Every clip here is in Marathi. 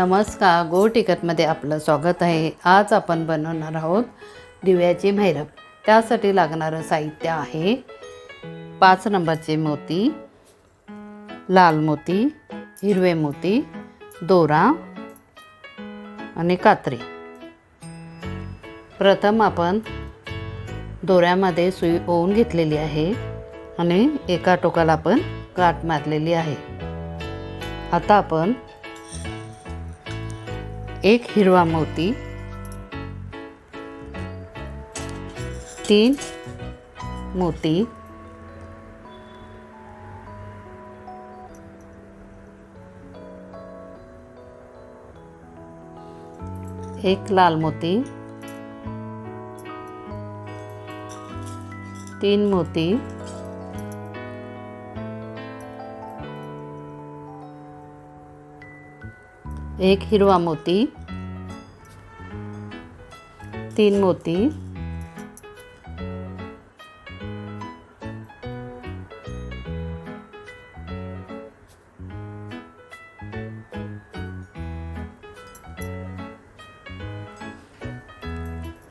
नमस्कार गो टिकटमध्ये आपलं स्वागत आहे. आज आपण बनवणार आहोत दिव्याची भैरव. त्यासाठी लागणारं साहित्य आहे पाच नंबरचे मोती लाल मोती हिरवे मोती दोरा आणि कात्री. प्रथम आपण दोऱ्यामध्ये सुई ओवून घेतलेली आहे आणि एका टोकाला आपण गाठ मारलेली आहे. आता आपण एक हिरवा मोती. तीन मोती. एक लाल मोती. तीन मोती. एक हिरवा मोती तीन मोती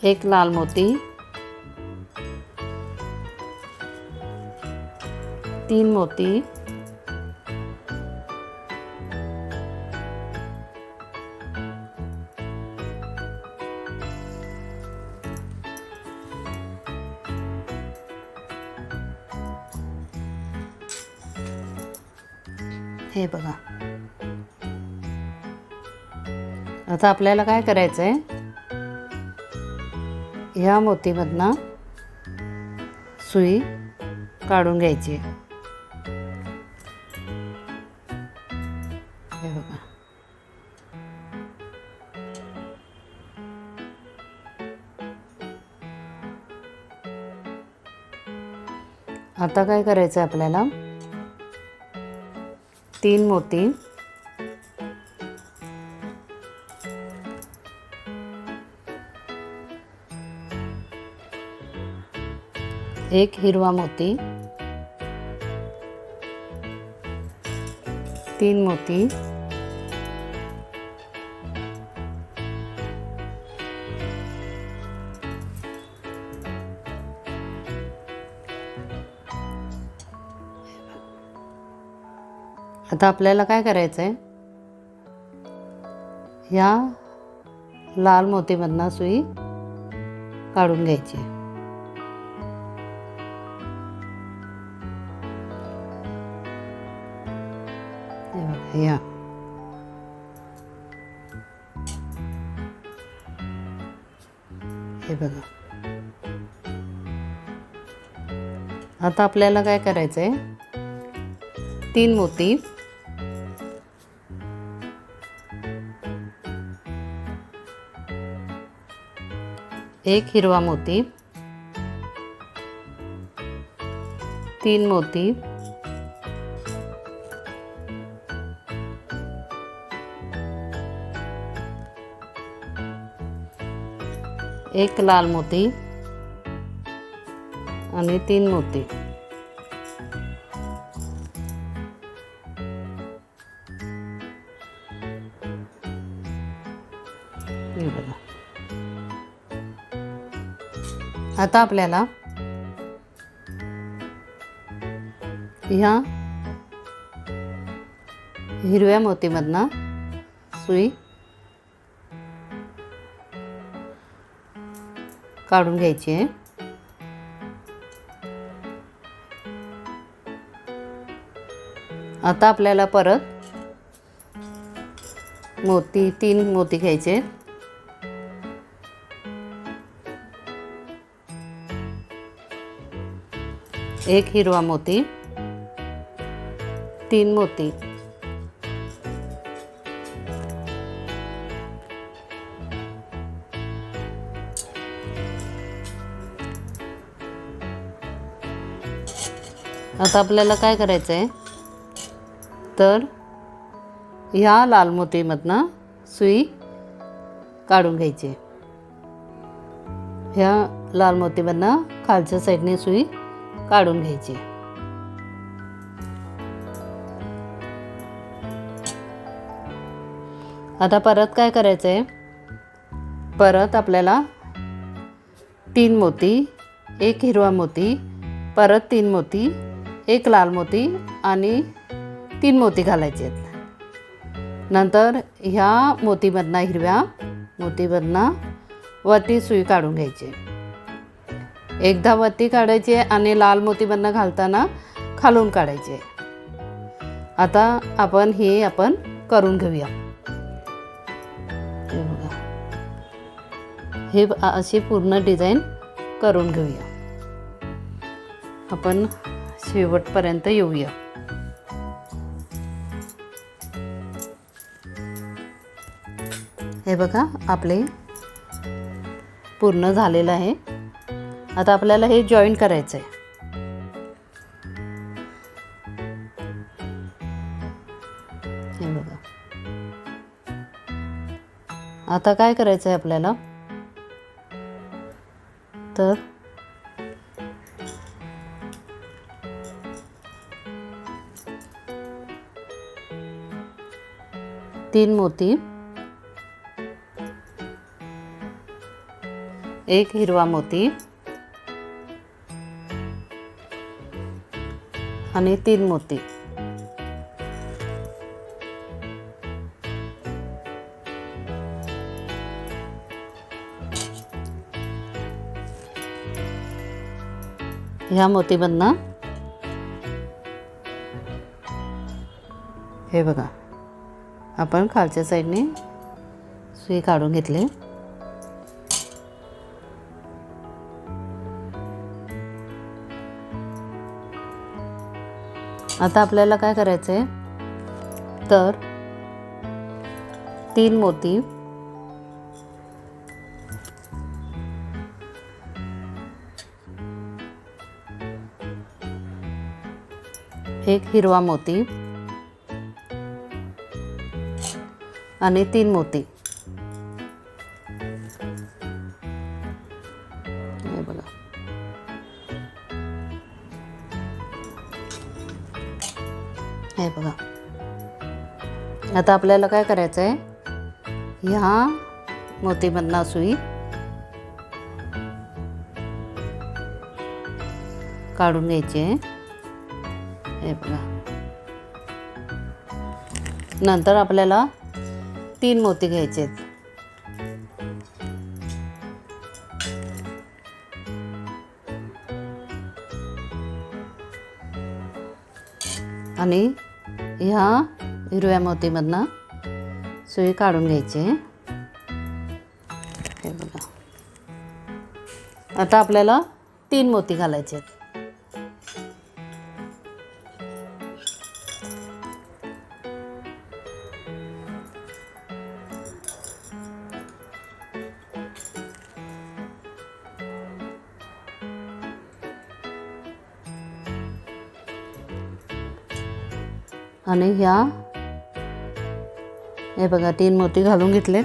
एक लाल मोती तीन मोती हे बघा. आता आपल्याला काय करायचं आहे ह्या मोतीमधनं सुई काढून घ्यायची आहे. हे बघा. आता काय करायचं आहे आपल्याला? तीन मोती. एक हिरवा मोती. तीन मोती. आता आपल्याला काय करायचं आहे ह्या लाल मोतीमधनं सुई काढून घ्यायची आहे. या. हे बघा. आता आपल्याला काय करायचं आहे तीन मोती एक हिरवा मोती तीन मोती एक लाल मोती आणि तीन मोती. आता आपल्याला ह्या हिरव्या मोतीमधनं सुई काढून घ्यायची आहे. आता आपल्याला परत मोती तीन मोती घ्यायचे. एक हिरवा मोती तीन मोती आता आपल्याला काय करायचं आहे तर ह्या लाल मोतीमधनं सुई काढून घ्यायची. ह्या लाल मोतीमधनं खालच्या साईडने सुई काढून घ्यायची. आता परत काय करायचं आहे परत आपल्याला तीन मोती एक हिरवा मोती परत तीन मोती एक लाल मोती आणि तीन मोती घालायचे आहेत. नंतर ह्या मोतीमधना हिरव्या मोतीमधना वरती सुई काढून घ्यायची. एकदा वरती काढायची आहे आणि लाल मोतीबंद घालताना खालून काढायचे आता आपण हे आपण करून घेऊया. हे बघा. हे अशी पूर्ण डिझाईन करून घेऊया. आपण शेवटपर्यंत येऊया. हे बघा आपले पूर्ण झालेलं आहे. आता आपल्याला हे जॉईन करायचं आहे हे बघा. आता काय करायचं आहे आपल्याला? तर तीन मोती एक हिरवा मोती आणि तीन मोती. ह्या मोतीमधनं हे बघा आपण खालच्या साईडने सुई काढून घेतली. आता आपल्याला काय करायचं आहे तर तीन मोती एक हिरवा मोती आणि तीन मोती. हे बघा. आता आपल्याला काय करायचं आहे ह्या मोतीमधना सुई काढून घ्यायची. आहे हे बघा. नंतर आपल्याला तीन मोती घ्यायचे आहेत. आणि ह्या हिरव्या मोतीमधनं सुई काढून घ्यायची आहे. हे बघा आता आपल्याला तीन मोती घालायचे आणि ह्या हे बघा तीन मोती घालून घेतले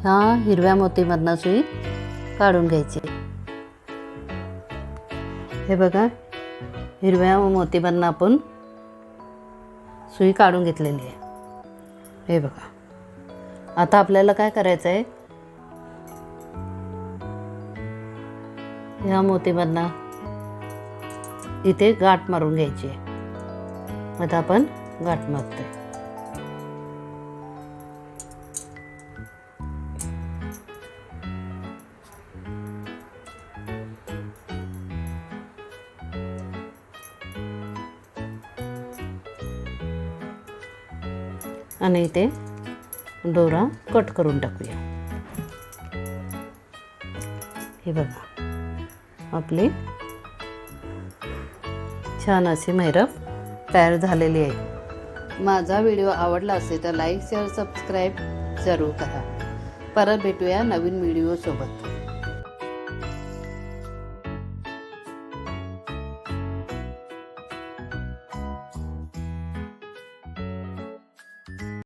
ह्या हिरव्या मोतीमधनं सुई काढून घ्यायची. हे बघा हिरव्या मोतीमधनं आपण सुई काढून घेतलेली आहे. हे बघा. आता आपल्याला काय करायचं आहे ह्या मोतीमधनं इथे गाठ मारून घ्यायची आहे. आता आपण गाठ मारतोय. आणि इथे दोरा कट करून टाकूया. हे बघा आपली छान अशी मैरप तयार झालेली आहे. माझा व्हिडिओ आवडला असेल तर लाईक शेअर सबस्क्राईब जरूर करा. परत भेटूया नवीन व्हिडिओसोबत.